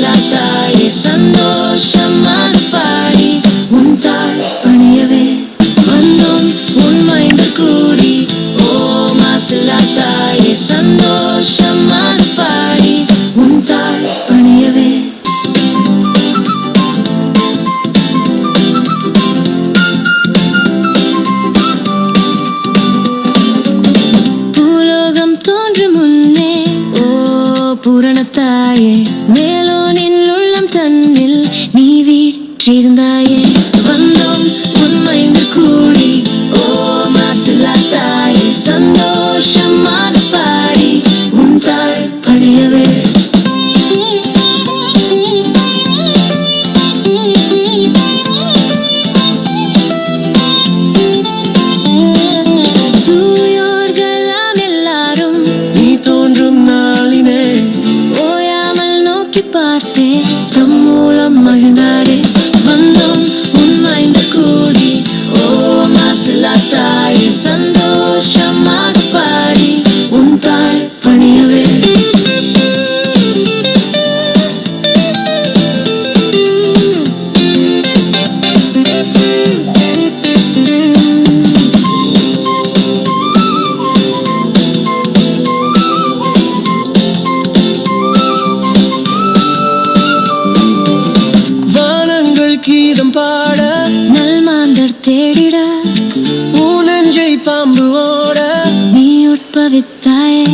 latay isang dosya man பூரணத்தாயே மேலோ நின் உள்ளம் தன்னில் நீ வீற்றிருந்தாயே. தம் மூலம் மகிழ்ந்தாரே. தேடிட. ஊனஞ்சை பாம்பு ஓட நீ உட்பவித்தாயே.